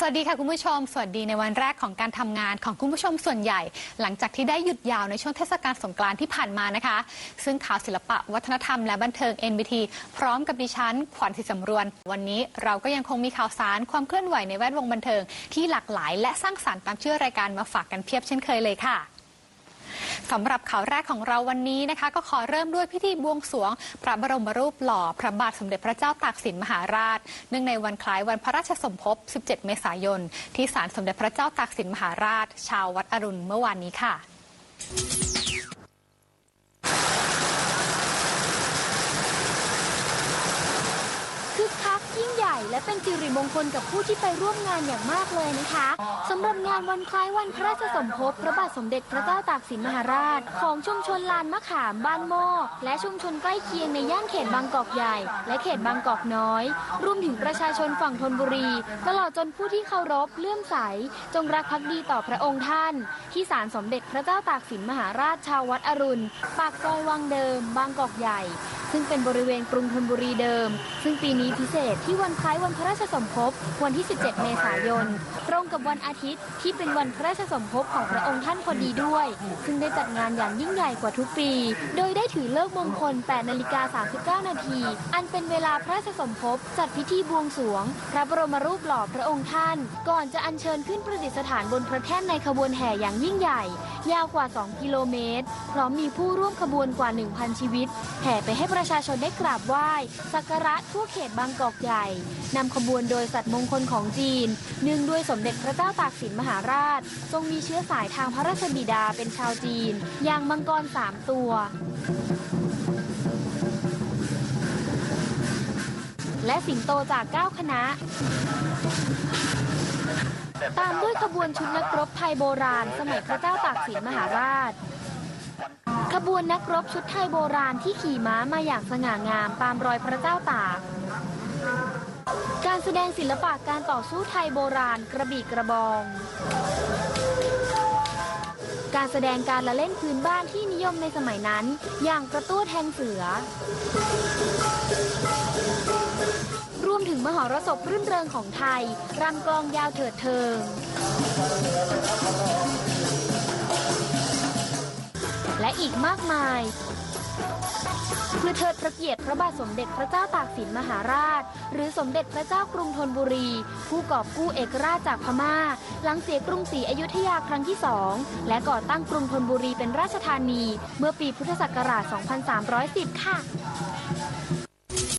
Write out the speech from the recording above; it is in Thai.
สวัสดีค่ะคุณผู้ชม สวัสดีในวันแรกของการทำงานของคุณผู้ชมส่วนใหญ่ หลังจากที่ได้หยุดยาวในช่วงเทศกาลสงกรานต์ที่ผ่านมานะคะ ซึ่งข่าวศิลปะวัฒนธรรมและบันเทิง NBT พร้อมกับดิฉัน ขวัญศิสำรวน วันนี้เราก็ยังคงมีข่าวสารความเคลื่อนไหวในแวดวงบันเทิงที่หลากหลาย และสร้างสรรค์ตามชื่อรายการมาฝากกันเพียบเช่นเคยเลยค่ะ สำหรับข่าวแรกของเราวันนี้นะคะ ก็ขอเริ่มด้วยพิธีบวงสรวง พระบรมรูปหล่อ พระบาทสมเด็จพระเจ้าตากสินมหาราช เนื่องในวันคล้ายวันพระราชสมภพ 17 เมษายน ที่ศาลสมเด็จพระเจ้าตากสินมหาราช ชาววัดอรุณเมื่อวานนี้ค่ะคึกคักยิ่งใหญ่และเป็นสิริมงคลกับผู้ที่ไปร่วมงานอย่างมากเลยนะคะ สำหรับงานวันคล้ายวันพระราชสมภพพระบาทสมเด็จพระเจ้าตากสินมหาราช ของชุมชนลานมะขามบ้านหม้อและชุมชนใกล้เคียงในย่านเขตบางกอกใหญ่ และเขตบางกอกน้อย รวมถึงประชาชนฝั่งธนบุรี ตลอดจนผู้ที่เคารพเลื่อมใส จงรักภักดีต่อพระองค์ท่าน ที่ศาลสมเด็จพระเจ้าตากสินมหาราชชาววัดอรุณ ปากซอยวังเดิม บางกอกใหญ่ ซึ่งเป็นบริเวณกรุงธนบุรีเดิม ซึ่งปีนี้พิเศษที่วันคล้ายวันพระราชสมภพวันที่ 17 เมษายน ตรงกับวันอาทิตย์ที่เป็นวันพระราชสมภพของพระองค์ท่านพอดีด้วย ซึ่งได้จัดงานอย่างยิ่งใหญ่กว่าทุกปี โดยได้ถือเลิกมงคล 8 นาฬิกา 39 นาที อันเป็นเวลาพระราชสมภพจัดพิธีบวงสรวง พระบรมรูปหล่อพระองค์ท่าน ก่อนจะอัญเชิญขึ้นประดิษฐานบนพระแท่นในขบวนแห่อย่างยิ่งใหญ่ ยาวกว่า 2 กิโลเมตร พร้อมมีผู้ร่วมขบวนกว่า 1,000 ชีวิต แห่ไปให้ประชาชนได้กราบไหว้สักการะทั่วเขตบางกอกใหญ่นำขบวนโดยสัตว์มงคลของจีน เนื่องด้วยสมเด็จพระเจ้าตากสินมหาราช ทรงมีเชื้อสายทางพระราชบิดาเป็นชาวจีน อย่างมังกรสามตัว และสิงโตจาก9คณะตามด้วยขบวนชุดนักรบไทยโบราณ สมัยพระเจ้าตากสินมหาราช ขบวนนักรบชุดไทยโบราณที่ขี่ม้ามาอย่างสง่างามตามรอยพระเจ้าตาก การแสดงศิลปะการต่อสู้ไทยโบราณกระบี่กระบอง การแสดงการละเล่นพื้นบ้านที่นิยมในสมัยนั้น อย่างกระตู้แทงเสือ รวมถึงมหรสพรื่นเริงของไทยรำกลองยาวเถิดเทิง และอีกมากมายเพื่อเทิดพระเกียรติพระบาทสมเด็จพระเจ้าตากสินมหาราช หรือสมเด็จพระเจ้ากรุงธนบุรี ผู้กอบกู้เอกราชจากพม่า หลังเสียกรุงศรีอยุธยาครั้งที่สองและก่อตั้งกรุงธนบุรีเป็นราชธานี เมื่อปีพุทธศักราช 2310 ค่ะ